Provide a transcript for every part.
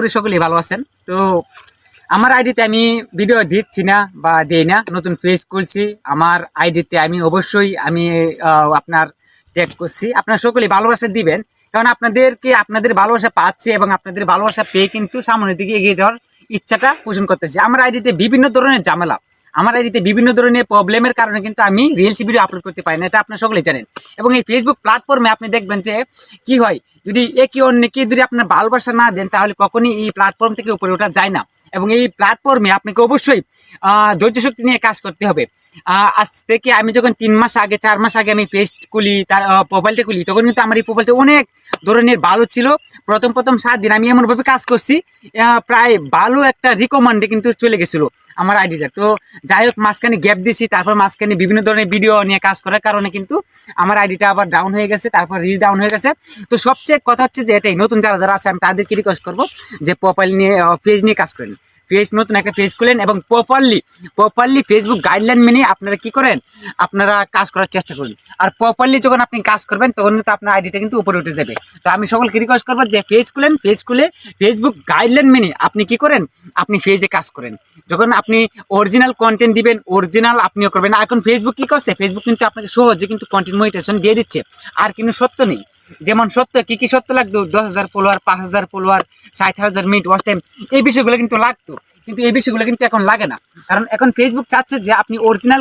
করি, সকলেই ভালো আছেন। তো আমার আইডিতে আমি ভিডিও দিচ্ছি না বা দেই না, নতুন পেজ করছি আমার আইডিতে আমি অবশ্যই আমি আপনার ট্যাগ করছি। আপনারা সকলেই ভালোবাসা দিবেন, কারণ আপনাদেরকে আপনাদের ভালোবাসা পাচ্ছি এবং আপনাদের ভালোবাসা পেয়ে কিন্তু সামনের দিকে এগিয়ে যাওয়ার ইচ্ছাটা পোষণ করতেছি। আমার আইডিতে বিভিন্ন ধরনের ঝামেলা, আমার আইডিতে বিভিন্ন ধরনের প্রবলেমের কারণে কিন্তু আমি রিলস ভিডিও আপলোড করতে পারি না, এটা আপনারা সকলেই জানেন। এবং এই ফেসবুক প্ল্যাটফর্মে আপনি দেখবেন যে কি হয়? যদি একে অন্যকে যদি আপনার ভালোবাসা না দেন, তাহলে কখনই এই প্ল্যাটফর্ম থেকে উপরে ওঠা যায় না। এবং এই প্ল্যাটফর্মে আপনাকে অবশ্যই ধৈর্য শক্তি নিয়ে কাজ করতে হবে। আজ থেকে আমি যখন তিন মাস আগে, চার মাস আগে আমি পেজ খুলি, তার প্রোফাইলটা খুলি, তখন কিন্তু আমার এই প্রোফাইলটা অনেক ধরনের ভালো ছিল। প্রথম প্রথম সাত দিন আমি এমনভাবে কাজ করছি প্রায় ভালো একটা রিকমান্ডে কিন্তু চলে গেছিল আমার আইডিটা। তো যাই হোক, মাঝখানে গ্যাপ দিছি তারপর মাঝখানে বিভিন্ন ধরনের ভিডিও নিয়ে কাজ করার কারণে কিন্তু আমার আইডিটা আবার ডাউন হয়ে গেছে, তারপর রিচ ডাউন হয়ে গেছে। তো সবচেয়ে কথা হচ্ছে যে এটাই, নতুন যারা যারা আছে, আমি তাদেরকে রিকোয়েস্ট করব যে প্রোফাইল নিয়ে পেজ নিয়ে কাজ করেন। পেজ নতুন একটা পেজ খুলেন এবং প্রপারলি প্রপারলি ফেসবুক গাইডলাইন মেনে আপনারা কি করেন? আপনারা কাজ করার চেষ্টা করুন। আর প্রপারলি যখন আপনি কাজ করবেন, তখন কিন্তু আপনার আইডিটা কিন্তু উপরে উঠে যাবে। তো আমি সকলকে রিকোয়েস্ট করব যে পেজ খুলেন পেজ খুলে ফেসবুক গাইডলাইন মেনে আপনি কি করেন? আপনি পেজে কাজ করেন। যখন আপনি অরিজিনাল কন্টেন্ট দিবেন অরিজিনাল আপনিও করবেন। এখন ফেসবুক কি করছে? ফেসবুক কিন্তু আপনাকে সহজে কিন্তু কন্টেন্ট মনিটেশন দিয়ে দিচ্ছে। আর কিন্তু সত্য নেই। যেমন সত্য, কি কি সত্য লাগতো? দশ হাজার ফলোয়ার পাঁচ হাজার ফলোয়ার ষাট হাজার মিনিট ওয়াচ টাইম এই বিষয়গুলো কিন্তু লাগতো। কিন্তু এই বিষয়গুলো কিন্তু এখন লাগে না। কারণ এখন ফেসবুক চাচ্ছে যে আপনি অরিজিনাল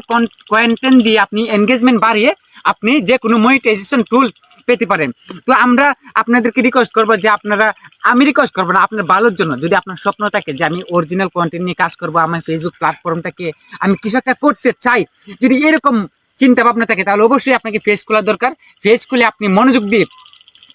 কন্টেন্ট দিয়ে আপনি এনগেজমেন্ট বাড়িয়ে আপনি যে কোনো মনিটাইজেশন টুল পেতে পারেন। তো আমরা আপনাদেরকে রিকোয়েস্ট করব যে আপনারা, আমি রিকোয়েস্ট করব না, আপনার ভালোর জন্য। যদি আপনার স্বপ্ন থাকে যে আমি অরিজিনাল কন্টেন্ট নিয়ে কাজ করব, আমার ফেসবুক প্ল্যাটফর্ম থেকে আমি কিছু একটা করতে চাই, যদি এরকম চিন্তা ভাবনা থাকে, তাহলে অবশ্যই আপনাকে ফেস খোলা দরকার। ফেস খুলে আপনি মনোযোগ দিয়ে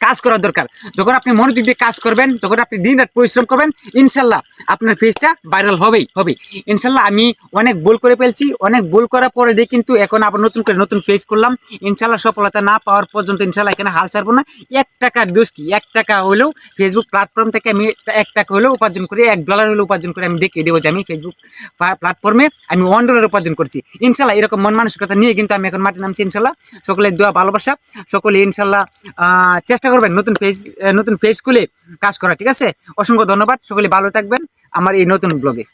কাজ করার দরকার। যখন আপনি মনোযোগ দিয়ে কাজ করবেন, যখন আপনি দিন রাত পরিশ্রম করবেন, ইনশাল্লাহ আপনার ফেসটা ভাইরাল হবেই হবে ইনশাল্লাহ আমি অনেক ভুল করে ফেলছি, অনেক ভুল করার পরে দিয়ে কিন্তু এখন আবার নতুন করে নতুন ফেস করলাম। ইনশাল্লাহ সফলতা না পাওয়ার পর্যন্ত ইনশাল্লাহ এখানে হাল ছাড়বো না। এক টাকার দোষ কি? এক টাকা হলেও ফেসবুক প্ল্যাটফর্ম থেকে আমি এক টাকা হলেও উপার্জন করে, এক ডলার হলেও উপার্জন করে আমি দেখিয়ে দেবো যে আমি ফেসবুক প্ল্যাটফর্মে আমি ওয়ান ডলার উপার্জন করছি। ইনশাল্লাহ এরকম মন মানসিকতা নিয়ে কিন্তু আমি এখন মাঠে নামছি ইনশাল্লাহ। সকলের দোয়া, ভালোবাসা, সকলে ইনশাল্লাহ চেষ্টা করবেন নতুন ফেস নতুন ফেস খুলে কাজ করা, ঠিক আছে? অসংখ্য ধন্যবাদ, সকলে ভালো থাকবেন আমার এই নতুন ব্লগে